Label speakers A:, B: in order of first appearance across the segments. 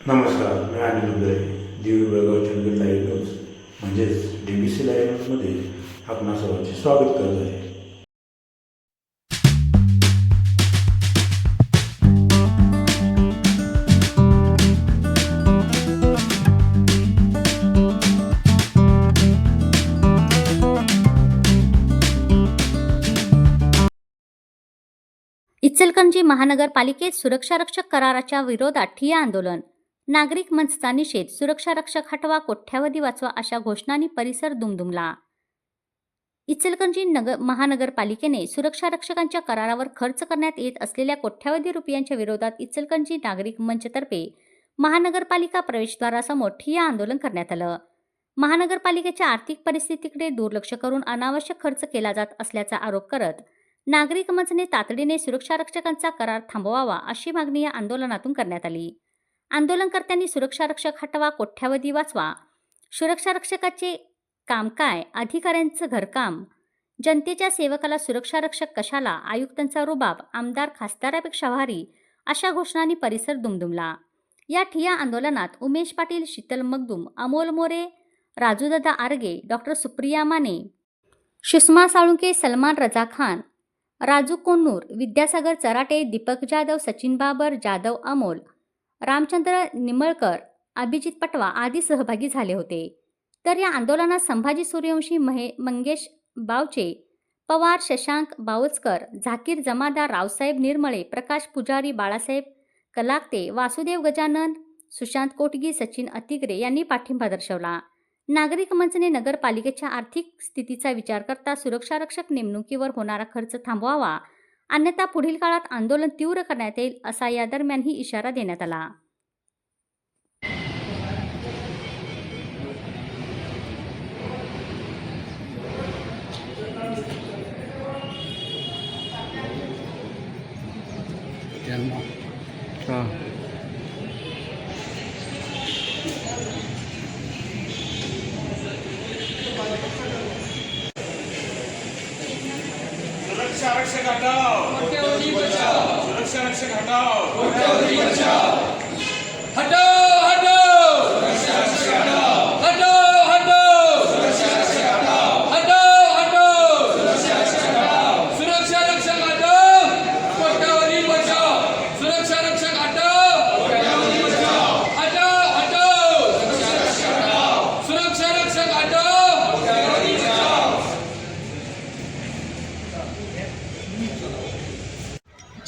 A: नमस्कार मी Anil Uday Divi Belgaum Chandgad live news म्हणजेच डी बी सी लाईव्ह न्यूजमध्ये आपणा सर्वांचे स्वागत करत आहे.
B: इचलकरंजी महानगरपालिकेत सुरक्षारक्षक कराराच्या विरोधात ठिय्या आंदोलन. नागरिक मंचचा निषेध सुरक्षारक्षक हटवा कोठ्यावधी वाचवा अशा घोषणांनी परिसर दुमदुमला. इचलकरंजी नगर महानगरपालिकेने सुरक्षारक्षकांच्या करारावर खर्च करण्यात येत असलेल्या कोट्यावधी रुपयांच्या विरोधात इचलकरंजी नागरिक मंचतर्फे महानगरपालिका प्रवेशद्वारासमोर ठिय्या आंदोलन करण्यात आलं. महानगरपालिकेच्या आर्थिक परिस्थितीकडे दुर्लक्ष करून अनावश्यक खर्च केला जात असल्याचा आरोप करत नागरिक मंचने तातडीने सुरक्षारक्षकांचा करार थांबवावा अशी मागणी या आंदोलनातून करण्यात आली. आंदोलनकर्त्यांनी सुरक्षारक्षक हटवा कोठ्यावधी वाचवा. सुरक्षारक्षकाचे काम काय अधिकाऱ्यांचं घरकाम. जनतेच्या सेवकाला सुरक्षारक्षक कशाला? आयुक्तांचा रुबाब आमदार खासदारापेक्षा भारी अशा घोषणांनी परिसर दुमदुमला. या ठिया आंदोलनात उमेश पाटील शीतल मगदूम अमोल मोरे राजूदादा आर्गे डॉक्टर सुप्रिया माने सुषमा साळुंके सलमान रजा खान राजू कोन्नूर विद्यासागर चराटे दीपक जाधव सचिन बाबर जाधव अमोल रामचंद्र निमळकर अभिजित पटवा आदी सहभागी झाले होते. तर या आंदोलनात संभाजी सूर्यवंशी महे मंगेश बावचे पवार शशांक बावचकर झाकीर जमादार रावसाहेब निर्मळे प्रकाश पुजारी बाळासाहेब कलाकते वासुदेव गजानन सुशांत कोटगी सचिन अतिग्रे यांनी पाठिंबा दर्शवला. नागरिक मंचने नगरपालिकेच्या आर्थिक स्थितीचा विचार करता सुरक्षारक्षक नेमणुकीवर होणारा खर्च थांबवावा अन्यथा पुढील काळात आंदोलन तीव्र करण्यात येईल असा या दरम्यानही इशारा देण्यात आला.
C: हां.
D: सुरक्षा रक्षक हटाओ रक्षक हटाओ।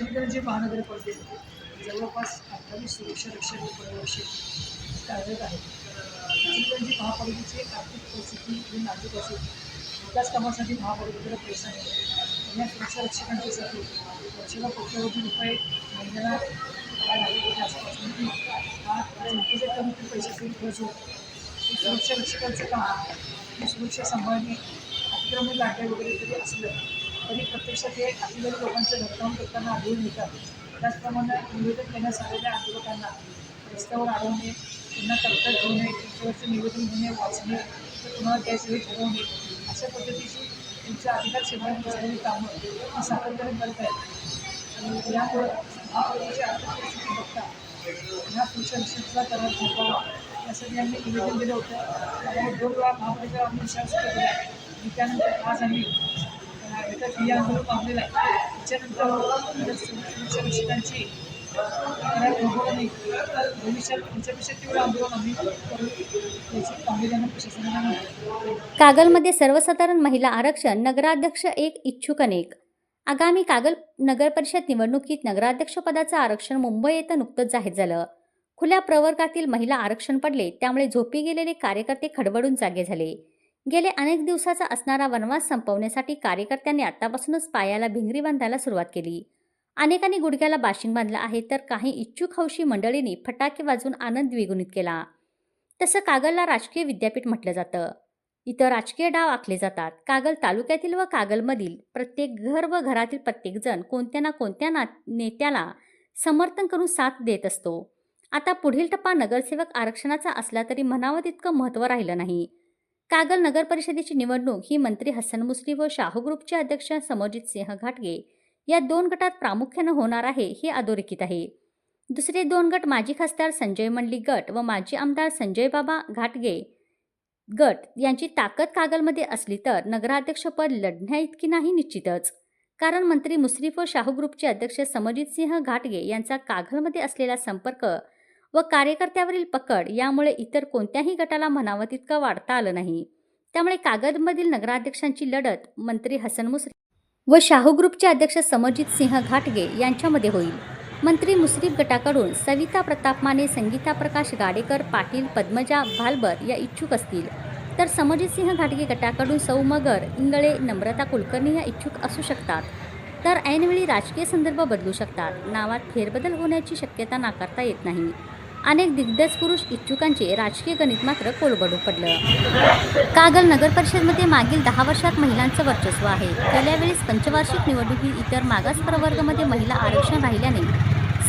E: इचलकरंजी महानगरपालिकेमध्ये जवळपास अठ्ठावीस सुरक्षा रक्षक पर्यवेक्षक कार्यरत आहेत इचलकरंजी महापालिकेची आर्थिक परिस्थिती ही नाजूक असून विकास कामासाठी महापालिकेकडे पैसा नाही या सुरक्षा रक्षकांच्यासाठी वर्षाला कोट्यवधी रुपये महिन्याला काय लागले हा जनतेचे कमी पैशाचे खर्च होतो हे सुरक्षा रक्षकांचं काम ही सुरक्षा सांभाळणे अतिक्रमण लाटे वगैरे तरी असलं तरी प्रत्यक्षात हे अतिगरी लोकांचं घरकाम करताना आढळून येतात त्याचप्रमाणे निवेदन देण्यास आलेल्या आंदोलकांना रस्त्यावर अडवणे त्यांना तक्रार ठेवणे त्यांच्यावरचे निवेदन घेणे वाचणे तर कुणाला त्याच ठरवणे अशा पद्धतीची त्यांच्या अधिकार सेवांनी झालेली कामं ही सातत्याने करत आहेत. आणि यामुळं महापालिकेची आर्थिक परिस्थिती बघता ह्या सुरक्षा रक्षणाचा करार झोपावा यासाठी आम्ही निवेदन दिलं होतं. त्यामुळे दोन वेळा महापालिका आम्ही विश्वास केला. आणि त्यानंतर आज आम्ही आहे. त्याच्यानंतर भविष्यात तीव्र आंदोलन आम्ही याची
B: कागलमध्ये सर्वसाधारण महिला आरक्षण नगराध्यक्ष एक इच्छुक अनेक. आगामी कागल नगरपरिषद निवडणुकीत नगराध्यक्षपदाचं आरक्षण मुंबई येथे नुकतंच जाहीर झालं. खुल्या प्रवर्गातील महिला आरक्षण पडले त्यामुळे झोपी गेलेले कार्यकर्ते खडबडून जागे झाले. गेले अनेक दिवसाचा असणारा वनवास संपवण्यासाठी कार्यकर्त्यांनी आतापासूनच पायाला भिंगरी बांधायला सुरुवात केली. अनेकांनी गुडघ्याला बाशिंग बांधला आहे तर काही इच्छुक हौशी मंडळींनी फटाके वाजून आनंद द्विगुणित केला. तसं कागलला राजकीय विद्यापीठ म्हटलं जातं. इथं राजकीय डाव आखले जातात. कागल तालुक्यातील व कागलमधील प्रत्येक घर व घरातील प्रत्येकजण कोणत्या ना कोणत्या ना नेत्याला समर्थन करून साथ देत असतो. आता पुढील टप्पा नगरसेवक आरक्षणाचा असला तरी म्हणावं तितकं महत्त्व राहिलं नाही. कागल नगर परिषदेची निवडणूक ही मंत्री हसन मुस्री व शाहू ग्रुपचे अध्यक्ष समोजित सिंह घाटगे या दोन गटात प्रामुख्यानं होणार आहे हे अधोरेखित आहे. दुसरे दोन गट माजी खासदार संजय मंडली गट व माजी आमदार संजय बाबा घाटगे गट यांची ताकद कागलमध्ये असली तर नगराध्यक्षपद लढण्याइतकी नाही निश्चितच. कारण मंत्री मुश्रीफ व शाहू ग्रुपचे अध्यक्ष समजित सिंह घाटगे यांचा कागलमध्ये असलेला संपर्क व कार्यकर्त्यावरील पकड यामुळे इतर कोणत्याही गटाला म्हणावं तितकं वाढता आलं नाही. त्यामुळे कागदमधील नगराध्यक्षांची लढत मंत्री हसन मुसरी व शाहू ग्रुपचे अध्यक्ष समरजित सिंह घाटगे यांच्यामध्ये होईल. मंत्री मुसरीफ गटाकडून सविता प्रताप माने संगीता प्रकाश गाडेकर पाटील पद्मजा भालबर या इच्छुक असतील. तर समरजित सिंह घाटगे गटाकडून सौ मगर इंगळे नम्रता कुलकर्णी या इच्छुक असू शकतात. तर ऐनवेळी राजकीय संदर्भ बदलू शकतात. नावात फेरबदल होण्याची शक्यता नाकारता येत नाही. अनेक दिग्गज पुरुष इच्छुकांचे राजकीय गणित मात्र कोलबडू पडलं. कागल नगर परिषदमध्ये मागील दहा वर्षात महिलांचं वर्चस्व आहे. गेल्या वेळेस पंचवार्षिक निवडणुकीत इतर मागास प्रवर्गामध्ये महिला आरक्षण राहिल्याने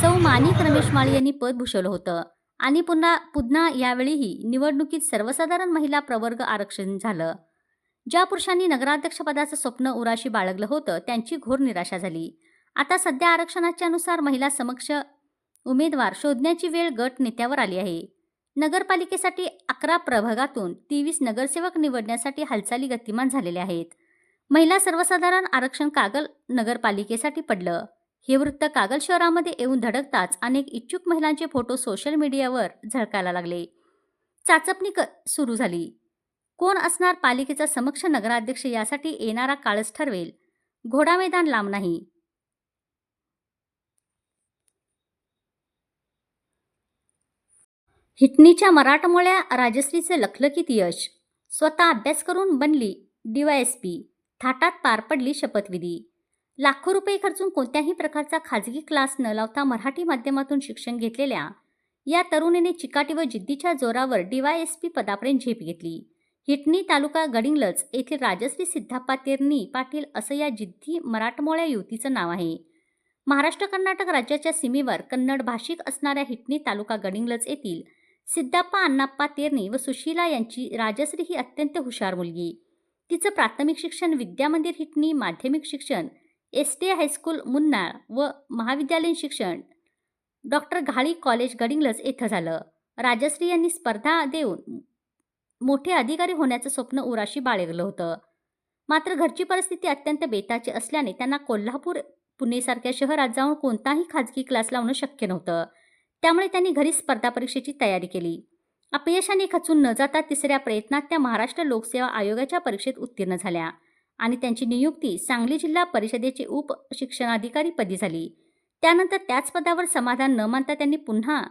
B: सौ मानिक रमेश माळी यांनी पद भूषवलं होतं. आणि पुन्हा पुन्हा यावेळीही निवडणुकीत सर्वसाधारण महिला प्रवर्ग आरक्षण झालं. ज्या पुरुषांनी नगराध्यक्षपदाचं स्वप्न उराशी बाळगलं होतं त्यांची घोर निराशा झाली. आता सध्या आरक्षणाच्या नुसार महिला समक्ष उमेदवार शोधण्याची वेळ गट नेत्यावर आली आहे. नगरपालिकेसाठी अकरा प्रभागातून तेवीस नगरसेवक निवडण्यासाठी हालचाली गतिमान झालेल्या आहेत. महिला सर्वसाधारण आरक्षण कागल नगरपालिकेसाठी पडलं. हे वृत्त कागल शहरामध्ये येऊन धडकताच अनेक इच्छुक महिलांचे फोटो सोशल मीडियावर झळकायला लागले. चाचपणी क सुरू झाली. कोण असणार पालिकेचा समक्ष नगराध्यक्ष यासाठी येणारा काळच ठरवेल. घोडा मैदान लांब नाही. हिटनीच्या मराठमोळ्या राजश्रीचे लखलखीत यश. स्वतः अभ्यास करून बनली डीवायएसपी थाटात पार पडली शपथविधी. लाखो रुपये खर्चून कोणत्याही प्रकारचा खाजगी क्लास न लावता मराठी माध्यमातून शिक्षण घेतलेल्या या तरुणीने चिकाटी व जिद्दीच्या जोरावर डीवायएसपी पदापर्यंत झेप घेतली. हिटनी तालुका गडिंगलच येथील राजश्री सिद्धाप्पा तेरणी पाटील असं या जिद्दी मराठमोळ्या युवतीचं नाव आहे. महाराष्ट्र कर्नाटक राज्याच्या सीमेवर कन्नड भाषिक असणाऱ्या हिटनी तालुका गडिंगलच येथील सिद्धाप्पा अण्णाप्पा तेरणी व सुशीला यांची राजश्री ही अत्यंत हुशार मुलगी. तिचं प्राथमिक शिक्षण विद्यामंदिर हिटणी माध्यमिक शिक्षण एस टी हायस्कूल मुन्नाळ व महाविद्यालयीन शिक्षण. डॉक्टर घाळी कॉलेज गडिंगलज येथं झालं. राजश्री यांनी स्पर्धा देऊन मोठे अधिकारी होण्याचं स्वप्न उराशी बाळगलं होतं. मात्र घरची परिस्थिती अत्यंत बेताची असल्याने त्यांना कोल्हापूर पुणेसारख्या शहरात जाऊन कोणताही खाजगी क्लास लावणं शक्य नव्हतं. त्यामुळे त्यांनी घरी स्पर्धा परीक्षेची तयारी केली. अपयशाने खचून न जाता तिसऱ्या प्रयत्नात त्या महाराष्ट्र लोकसेवा आयोगाच्या परीक्षेत उत्तीर्ण झाल्या आणि त्यांची नियुक्ती सांगली जिल्हा परिषदेचे उप शिक्षणाधिकारीपदी झाली. त्यानंतर त्याच पदावर समाधान न मानता त्यांनी पुन्हा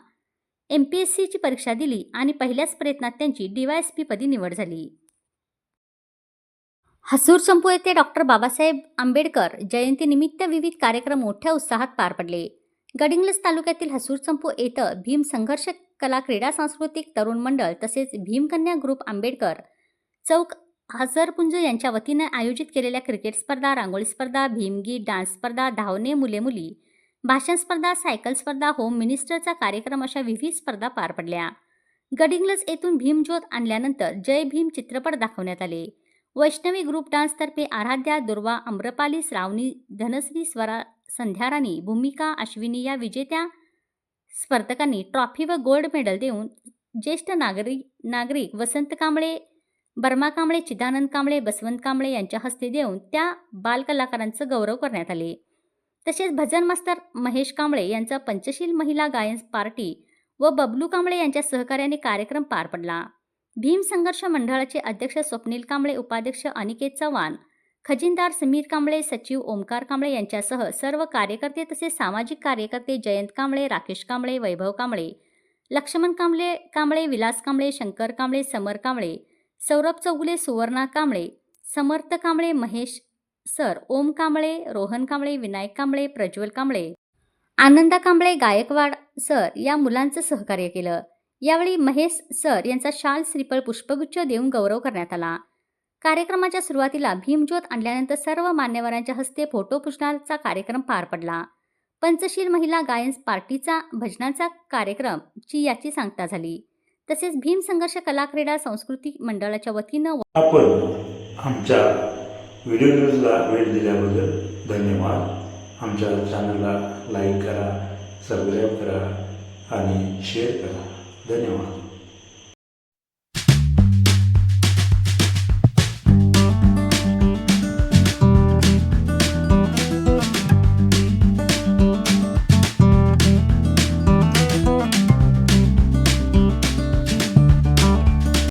B: एम पी एस सीची परीक्षा दिली आणि पहिल्याच प्रयत्नात त्यांची डी पदी निवड झाली. हसूर संपू येथे डॉक्टर बाबासाहेब आंबेडकर जयंतीनिमित्त विविध कार्यक्रम मोठ्या उत्साहात पार पडले. गडिंग्लज तालुक्यातील हसूर चंपू येथं भीम संघर्ष कला क्रीडा सांस्कृतिक तरुण मंडळ तसेच भीमकन्या ग्रुप आंबेडकर चौक हजरपुंज यांच्या वतीनं आयोजित केलेल्या क्रिकेट स्पर्धा रांगोळी स्पर्धा भीमगीत डान्स स्पर्धा धावणे मुले मुली भाषण स्पर्धा सायकल स्पर्धा होम मिनिस्टरचा कार्यक्रम अशा विविध स्पर्धा पार पडल्या. गडिंग्लज येथून भीमज्योत आणल्यानंतर जय भीम चित्रपट दाखवण्यात आले. वैष्णवी ग्रुप डान्सतर्फे आराध्या दुर्वा आम्रपाली श्रावणी धनश्री स्वरा संध्याराणी भूमिका अश्विनी या विजेत्या स्पर्धकांनी ट्रॉफी व गोल्ड मेडल देऊन ज्येष्ठ नागरिक नागरिक वसंत कांबळे बर्मा कांबळे चिदानंद कांबळे बसवंत कांबळे यांच्या हस्ते देऊन त्या बालकलाकारांचं गौरव करण्यात आले. तसेच भजन मास्तर महेश कांबळे यांचा पंचशील महिला गायन पार्टी व बबलू कांबळे यांच्या सहकार्याने कार्यक्रम पार पडला. भीम संघर्ष मंडळाचे अध्यक्ष स्वप्नील कांबळे उपाध्यक्ष अनिकेत चव्हाण खजिनदार समीर कांबळे सचिव ओमकार कांबळे यांच्यासह सर्व कार्यकर्ते तसेच सामाजिक कार्यकर्ते जयंत कांबळे राकेश कांबळे वैभव कांबळे लक्ष्मण कांबळे कांबळे विलास कांबळे शंकर कांबळे समर कांबळे सौरभ चौगुले सुवर्णा कांबळे समर्थ कांबळे महेश सर ओम कांबळे रोहन कांबळे विनायक कांबळे प्रज्वल कांबळे आनंदा कांबळे गायकवाड सर या मुलांचं सहकार्य केलं. यावेळी महेश सर यांचा शाल श्रीफळ पुष्पगुच्छ देऊन गौरव करण्यात आला. कार्यक्रमाच्या सुरुवातीला भीमज्योत आणल्यानंतर सर्व मान्यवरांच्या हस्ते फोटो पुष्णाचा कार्यक्रम पार पडला. पंचशील महिला गायन पार्टीचा भजनाचा कार्यक्रम ची याची सांगता झाली. तसेच भीम संघर्ष कला क्रीडा सांस्कृतिक मंडळाच्या वतीनं
A: आपण आमच्या व्हिडिओ न्यूजला वेळ दिल्याबद्दल धन्यवाद. आमच्या चॅनलला लाईक करा सबस्क्राईब करा आणि शेअर करा. धन्यवाद.